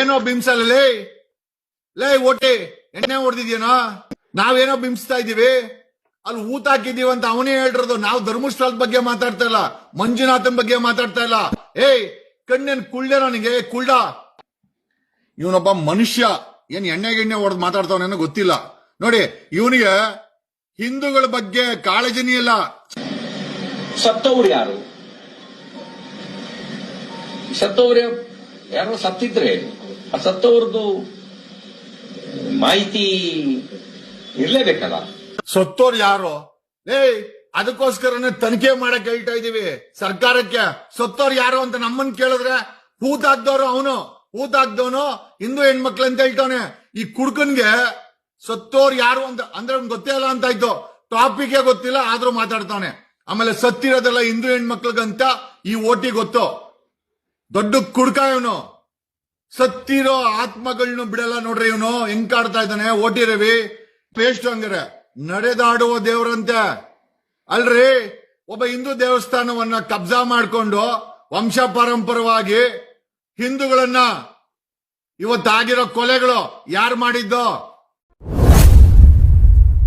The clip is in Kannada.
ಏನೋ ಬಿಂಸಲ್ಲ ಲೇ ಲೇ ಓಟೆ, ಎಣ್ಣೆ ಹೊಡೆದಿದ್ಯೇನೋ? ನಾವೇನೋ ಬಿಂಬಿಸ್ತಾ ಇದೀವಿ ಅಲ್ಲಿ ಊತ ಹಾಕಿದೀವಿ ಅಂತ ಅವನೇ ಹೇಳಿರೋದು. ನಾವು ಧರ್ಮಸ್ಥಳದ ಬಗ್ಗೆ ಮಾತಾಡ್ತಾ ಇಲ್ಲ. ಮಂಜುನಾಥನ್ ಬಗ್ಗೆ ಮಾತಾಡ್ತಾ ಇಲ್ಲ. ಏಯ್, ಕಣ್ಣೇನ್ ಕುಳ್ಳೆ ನನಗೆ ಕುಳ್ಳ. ಇವನೊಬ್ಬ ಮನುಷ್ಯ. ಏನ್ ಎಣ್ಣೆ ಗಿಣ್ಣೆ ಹೊಡೆದು ಮಾತಾಡ್ತಾವನೇನೋ ಗೊತ್ತಿಲ್ಲ. ನೋಡಿ, ಇವನಿಗೆ ಹಿಂದೂಗಳ ಬಗ್ಗೆ ಕಾಳಜಿನೇ ಇಲ್ಲ. ಸತ್ತವ್ರು ಯಾರು? ಸತ್ತವ್ರು ಯಾರೋ ಸತ್ತಿದ್ರೆ ಆ ಸತ್ತವ್ರದ್ದು ಮಾಹಿತಿ ಇರ್ಲೇಬೇಕಲ್ಲ? ಸತ್ತೋರ್ ಯಾರು? ಏ ಅದಕ್ಕೋಸ್ಕರನೇ ತನಿಖೆ ಮಾಡಕ್ ಹೇಳ್ತಾ ಇದೀವಿ ಸರ್ಕಾರಕ್ಕೆ ಸತ್ತೋರ್ ಯಾರು ಅಂತ ನಮ್ಮನ್ ಕೇಳಿದ್ರೆ ಹೂತಾಕ್ದವ್ರು ಅವನು ಹೂತಾಕ್ದವನು ಹಿಂದೂ ಹೆಣ್ಮಕ್ಳು ಅಂತ ಹೇಳ್ತಾನೆ ಈ ಕುಡ್ಕನ್ಗೆ ಸತ್ತೋರ್ ಯಾರು ಅಂತ, ಅಂದ್ರೆ ಅವ್ನ್ ಗೊತ್ತೇ ಇಲ್ಲ ಅಂತ ಆಯ್ತು. ಟಾಪಿಕ್ ಗೊತ್ತಿಲ್ಲ, ಆದ್ರೂ ಮಾತಾಡ್ತಾನೆ ಆಮೇಲೆ ಸತ್ತಿರೋದೆಲ್ಲ ಹಿಂದೂ ಹೆಣ್ಮಕ್ಳಿಗಂತ ಈ ಓಟಿ ಗೊತ್ತು. ದೊಡ್ಡ ಕುಡ್ಕ ಇವನು. ಸತ್ತಿರೋ ಆತ್ಮಗಳನ್ನ ಬಿಡಲ್ಲ ನೋಡ್ರಿ ಇವನು. ಹೆಂಗ್ ಕಾಡ್ತಾ ಇದ್ದಾನೆ? ಓಟಿ ರವಿ. ಪೇಸ್ಟ್ ಹಂಗಾರೆ. ನಡೆದಾಡುವ ದೇವ್ರಂತೆ. ಅಲ್ರಿ? ಒಬ್ಬ ಹಿಂದೂ ದೇವಸ್ಥಾನವನ್ನ ಕಬ್ಜಾ ಮಾಡಿಕೊಂಡು ವಂಶ ಪಾರಂಪರವಾಗಿ ಹಿಂದೂಗಳನ್ನ ಇವತ್ತಾಗಿರೋ ಕೊಲೆಗಳು ಯಾರು ಮಾಡಿದ್ದೋ?